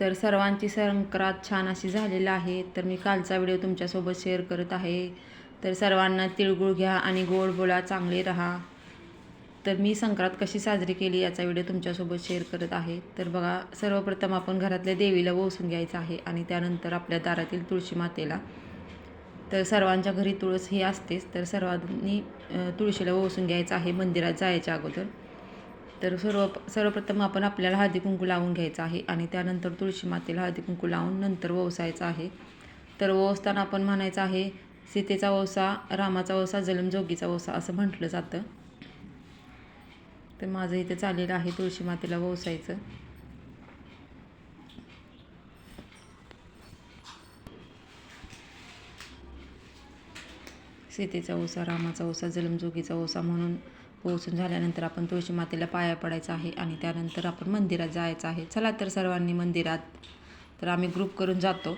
तर सर्वांची संक्रांत छान अशी झालेली आहे. तर मी कालचा व्हिडिओ तुमच्यासोबत शेअर करत आहे. तर सर्वांना तिळगुळ घ्या आणि गोड बोला चांगले राहा. तर मी संक्रांत कशी साजरी केली याचा व्हिडिओ तुमच्यासोबत शेअर करत आहे. तर बघा सर्वप्रथम आपण घरातल्या देवीला ओसून घ्यायचं आहे आणि त्यानंतर आपल्या दारातील तुळशी मातेला. तर सर्वांच्या घरी तुळस ही असतेच तर सर्वांनी तुळशीला ओसून घ्यायचं आहे मंदिरात जायच्या अगोदर. तर सर्व सर्वप्रथम आपण आपल्याला हळदी कुंकू लावून घ्यायचं आहे आणि त्यानंतर तुळशी मातेला हळदी कुंकू लावून नंतर ओसायचं आहे. तर ओसताना आपण म्हणायचं आहे सीतेचा ओसा रामाचा ओसा जलमजोगीचा ओसा असं म्हटलं जातं. तर माझं इथे चाललेलं आहे तुळशी मातेला ओसायचं सीतेचा ओसा रामाचा ओसा जलमजोगीचा ओसा म्हणून पोहोचून झाल्यानंतर आपण तुळशी मातेला पाया पडायचं आहे आणि त्यानंतर आपण मंदिरात जायचं आहे. चला तर सर्वांनी मंदिरात तर आम्ही ग्रुप करून जातो.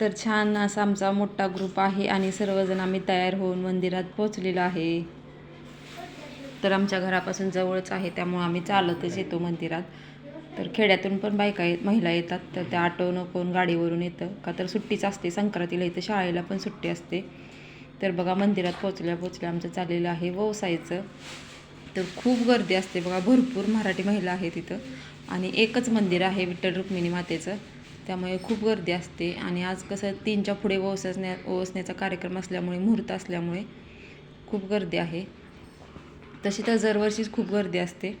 तर छान असा आमचा मोठा ग्रुप आहे आणि सर्वजण आम्ही तयार होऊन मंदिरात पोचलेलो आहे. तर आमच्या घरापासून जवळच आहे त्यामुळे आम्ही चालतच येतो मंदिरात. तर खेड्यातून पण बायका येत महिला येतात तर त्या ऑटोनं कोण गाडीवरून येतं. का तर सुट्टीच असते संक्रांतीला इथं शाळेला पण सुट्टी असते. तर बघा मंदिरात पोचल्या पोचल्या आमचं चाललेलं आहे व्यवसायचं. तर खूप गर्दी असते बघा भरपूर मराठी महिला आहे तिथं आणि एकच मंदिर आहे विठ्ठल रुक्मिणी मातेचं. त्यामुळे खूप गर्दी असते. आणि आज कसं तीनच्या पुढे ओसण्या ओसण्याचा कार्यक्रम असल्यामुळे मुहूर्त असल्यामुळे खूप गर्दी आहे. तशी तर दरवर्षीच खूप गर्दी असते.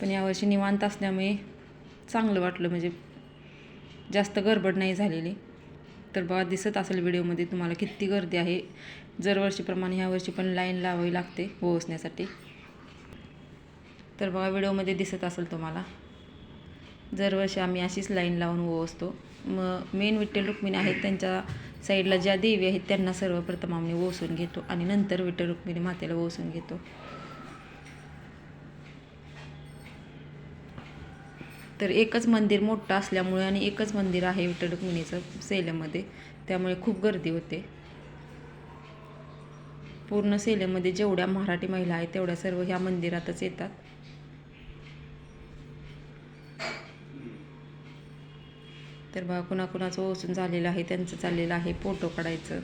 पण यावर्षी निवांत असल्यामुळे चांगलं वाटलं म्हणजे जास्त गडबड नाही झालेली. तर बघा दिसत असेल व्हिडिओमध्ये तुम्हाला किती गर्दी आहे. दरवर्षीप्रमाणे ह्या वर्षी पण लाईन लावावी लागते पोहोचण्यासाठी. तर बघा व्हिडिओमध्ये दिसत असेल तुम्हाला. दरवर्षी आम्ही अशीच लाईन लावून ओसतो मग मेन विठ्ठल रुक्मिणी आहेत त्यांच्या साईडला ज्या देवी आहेत त्यांना सर्वप्रथम आम्ही ओसून घेतो आणि नंतर विठ्ठल रुक्मिणी मातेला ओसून घेतो. तर एकच मंदिर मोठं असल्यामुळे आणि एकच मंदिर आहे विठ्ठल रुक्मिणीचं सेलमध्ये त्यामुळे खूप गर्दी होते. पूर्ण सेलमध्ये जेवढ्या मराठी महिला आहेत तेवढ्या सर्व ह्या मंदिरातच येतात. तर बघा कुणाकुणाचं ओसून झालेलं आहे त्यांचं चाललेलं आहे फोटो काढायचं.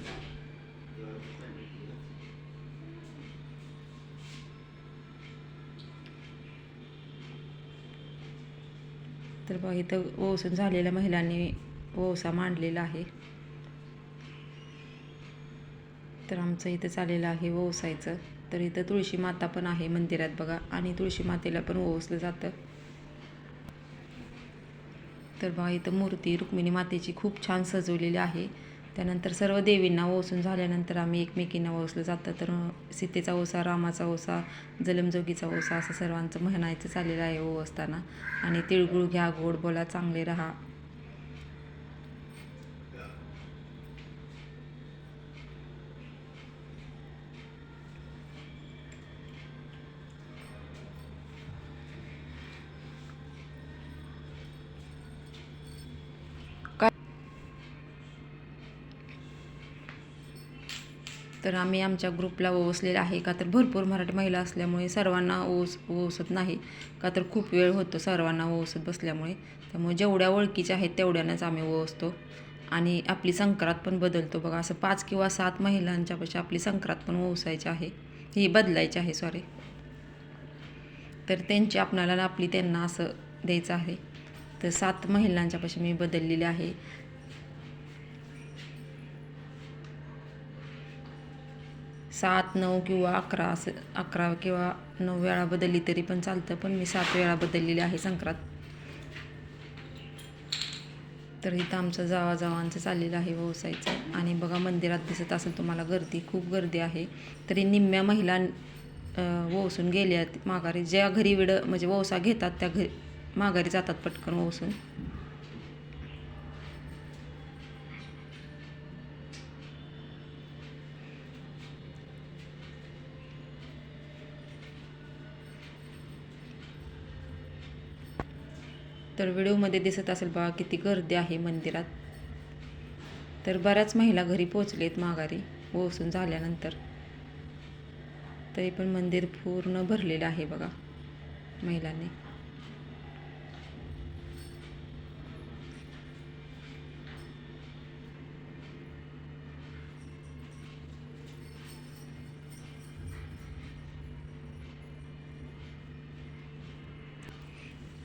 तर बघ इथं ओसून झालेल्या महिलांनी ओसा मांडलेला आहे. तर आमचं इथं चाललेलं आहे ओसायचं. तर इथं तुळशी माता पण आहे मंदिरात बघा. आणि तुळशी मातेला पण ओसलं जातं. तर बघा इथं मूर्ती रुक्मिणी मातेची खूप छान सजवलेली आहे. त्यानंतर सर्व देवींना ओसून झाल्यानंतर आम्ही एकमेकींना ओसलं जातं. तर सीतेचा ओसा रामाचा ओसा जलमजोगीचा ओसा असं सर्वांचं म्हणायचं चाललेलं आहे हो ओसताना आणि तिळगुळ घ्या गोड बोला चांगले राहा. तर आम्ही आमच्या ग्रुपला ओसलेला आहे का तर भरपूर मराठी महिला असल्यामुळे सर्वांना ओस ओसत नाही. का तर खूप वेळ होतो सर्वांना ओसत बसल्यामुळे. त्यामुळे जेवढ्या ओळखीच्या आहेत तेवढ्यानंच आम्ही ओवसतो आणि आपली संक्रांत पण बदलतो बघा. असं पाच किंवा सात महिलांच्यापाशी आपली संक्रांत पण ओसायची आहे. ही बदलायची आहे सॉरी तर त्यांची आपणाला आपली त्यांना असं द्यायचं आहे. तर सात महिलांच्यापाशी मी बदललेली आहे. सात नऊ किंवा अकरा असं अकरा किंवा नऊ वेळा बदलली तरी पण चालतं पण मी सात वेळा बदललेली आहे संक्रांत. तर इथं आमचं जावा जावांचं चाललेलं आहे व्यवसायचं. आणि बघा मंदिरात दिसत असेल तुम्हाला गर्दी खूप गर्दी आहे. तरी निम्म्या महिला वसून गेल्या गेल्यात माघारी. ज्या घरी वेळ म्हणजे वसा घेतात त्या घरी माघारी जातात पटकन वसून तर व्हिडिओमध्ये दिसत असेल बघा किती गर्दी आहे मंदिरात. तर बऱ्याच महिला घरी पोचलेत माघारी ओसून झाल्यानंतर. तरी पण मंदिर पूर्ण भरलेलं आहे बघा महिलांनी.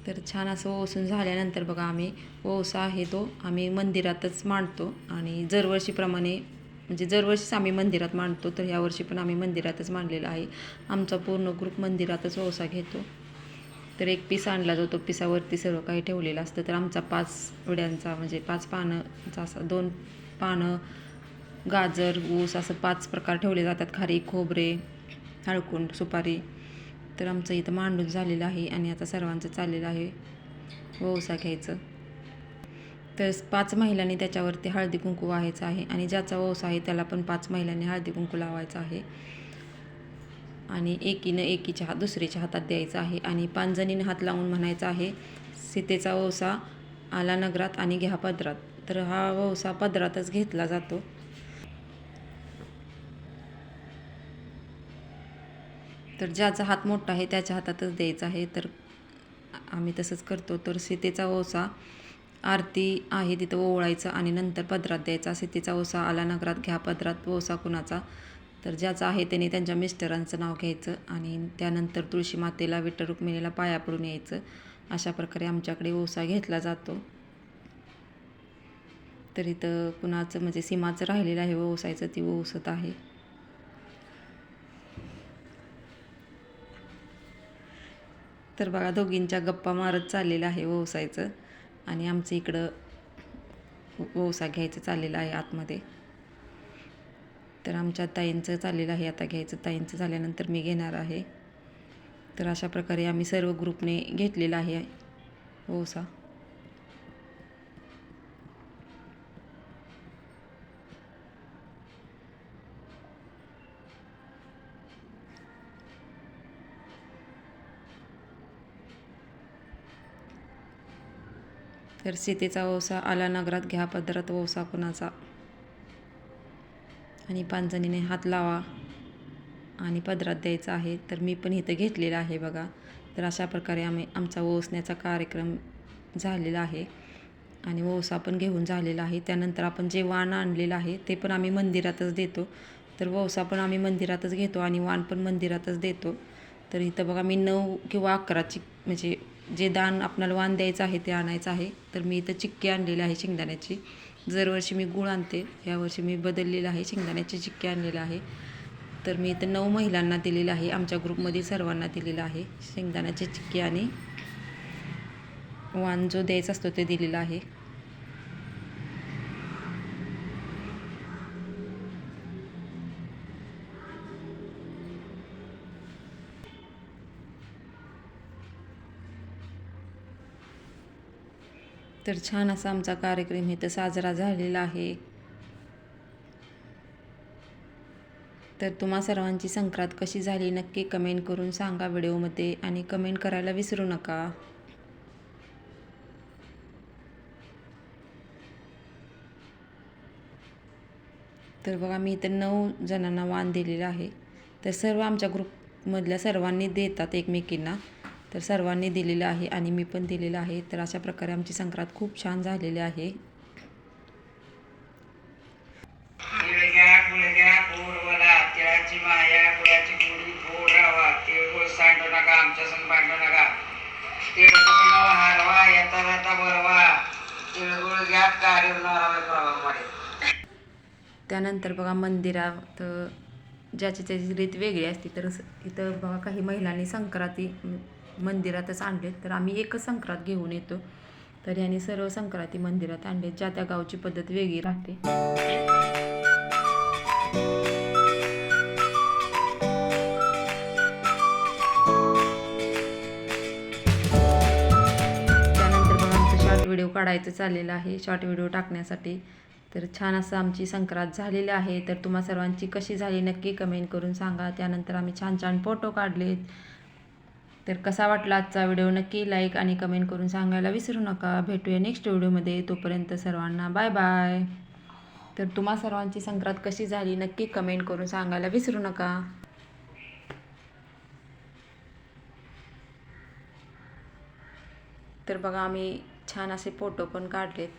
तर छान असं ओसून झाल्यानंतर बघा आम्ही ओसा आहे तो आम्ही मंदिरातच मांडतो. आणि दरवर्षीप्रमाणे म्हणजे दरवर्षीच आम्ही मंदिरात मांडतो तर ह्यावर्षी पण आम्ही मंदिरातच मांडलेला आहे. आमचा पूर्ण ग्रुप मंदिरातच ओसा घेतो. तर एक पीस आणला जातो पिसावरती सर्व काही ठेवलेलं असतं. तर आमचा पाच वड्यांचा म्हणजे पाच पानंचा असा दोन पानं गाजर ऊस असं पाच प्रकार ठेवले जातात. खारी खोबरे हळकुंड सुपारी. तर आमचं इथं मांडून झालेलं आहे आणि आता सर्वांचं चाललेलं आहे. हो, वौसा घ्यायचं. तर पाच महिलांनी त्याच्यावरती हळदी कुंकू व्हायचं आहे आणि ज्याचा वौसा आहे त्याला पण पाच महिलांनी हळदी कुंकू लावायचं आहे. आणि एकीनं एकीच्या हात दुसरीच्या हातात द्यायचा आहे आणि पांजणीनं हात लावून म्हणायचा आहे सीतेचा वौसा आला नगरात आणि घ्या पदरात. तर हा वौसा पदरातच घेतला जातो. तर ज्याचा हात मोठा आहे त्याच्या हातातच द्यायचा आहे. तर आम्ही तसंच करतो. तर सीतेचा ओसा आरती आहे तिथं ओवळायचं आणि नंतर पदरात द्यायचा. सीतेचा ओसा आला नगरात घ्या पदरात ओसा कुणाचा. तर ज्याचा आहे त्याने त्यांच्या मिस्टरांचं नाव घ्यायचं आणि त्यानंतर तुळशी मातेला विठ्ठल रुक्मिणीला पाया पडून यायचं. अशा प्रकारे आमच्याकडे ओसा घेतला जातो. तर इथं कुणाचं म्हणजे सीमाचं राहिलेलं आहे ओसायचं ती ओसत आहे. तर बघा दोघींच्या गप्पा मारत चाललेलं आहे व्यवसायचं. आणि आमचं इकडं व्यवसाय घ्यायचं चाललेलं आहे आतमध्ये. तर आमच्या ताईंचं चाललेलं आहे. आता घ्यायचं ताईंचं झाल्यानंतर मी घेणार आहे. तर अशा प्रकारे आम्ही सर्व ग्रुपने घेतलेला आहे ओसा तर सीतेचा ओसा आला नगरात घ्या पदरात वसा कुणाचा? आणि पांजणीने हात लावा आणि पदरात द्यायचा आहे तर मी पण इथं घेतलेलं आहे बघा. तर अशा प्रकारे आम्ही आमचा ओसण्याचा कार्यक्रम झालेला आहे आणि वसा पण घेऊन झालेला आहे. त्यानंतर आपण जे वाण आणलेलं आहे ते पण आम्ही मंदिरातच देतो. तर वौसा पण आम्ही मंदिरातच घेतो आणि वाण पण मंदिरातच देतो. तर इथं बघा मी नऊ किंवा अकराची म्हणजे जे दान आपणाला वाण द्यायचं आहे ते आणायचं आहे. तर मी इथं चिक्की आणलेली आहे शेंगदाण्याची. दरवर्षी मी गुळ आणते. यावर्षी मी बदललेलं आहे शेंगदाण्याची चिक्की आणलेलं आहे. तर मी इथं नऊ महिलांना दिलेलं आहे. आमच्या ग्रुपमधील सर्वांना दिलेलं आहे शेंगदाण्याची चिक्की आणि वाण जो द्यायचा असतो ते दिलेला आहे. तर छान असा आमचा कार्यक्रम इथं साजरा झालेला आहे. तर तुम्हा सर्वांची संक्रांत कशी झाली नक्की कमेंट करून सांगा व्हिडिओमध्ये आणि कमेंट करायला विसरू नका. तर बघा मी इथं नऊ जणांना वाण दिलेलं आहे. तर सर्व आमच्या ग्रुपमधल्या सर्वांनी देतात एकमेकींना. तर सर्वांनी दिलेलं आहे आणि मी पण दिलेलं आहे. तर अशा प्रकारे आमची संक्रांत खूप छान झालेली आहे. त्यानंतर बघा मंदिरात ज्याची त्याची रीत वेगळी असते. तर इथं बघा काही महिलांनी संक्रांती मंदिरातच आणले तर आम्ही एकच संक्रांत घेऊन येतो. तर यांनी सर्व संक्रांती मंदिरात आणले ज्या त्या गावची पद्धत वेगळी राहते. त्यानंतर आमचं शॉर्ट व्हिडिओ काढायचं चाललेलं आहे. शॉर्ट व्हिडिओ टाकण्यासाठी. तर छान असं आमची संक्रांत झालेली आहे. तर तुम्हा सर्वांची कशी झाली नक्की कमेंट करून सांगा. त्यानंतर आम्ही छान छान फोटो काढलेत. तर कसा वाटला आजचा व्हिडिओ? नक्की लाईक आणि कमेंट करून सांगायला विसरू नका. भेटूया नेक्स्ट व्हिडिओमध्ये तोपर्यंत सर्वांना बाय बाय तर तुम्हा सर्वांची संक्रांत कशी झाली? नक्की कमेंट करून सांगायला विसरू नका. तर बघा आम्ही छान असे फोटो पण काढलेत.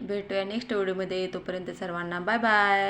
भेटूया नेक्स्ट व्हिडिओमध्ये तोपर्यंत सर्वांना बाय बाय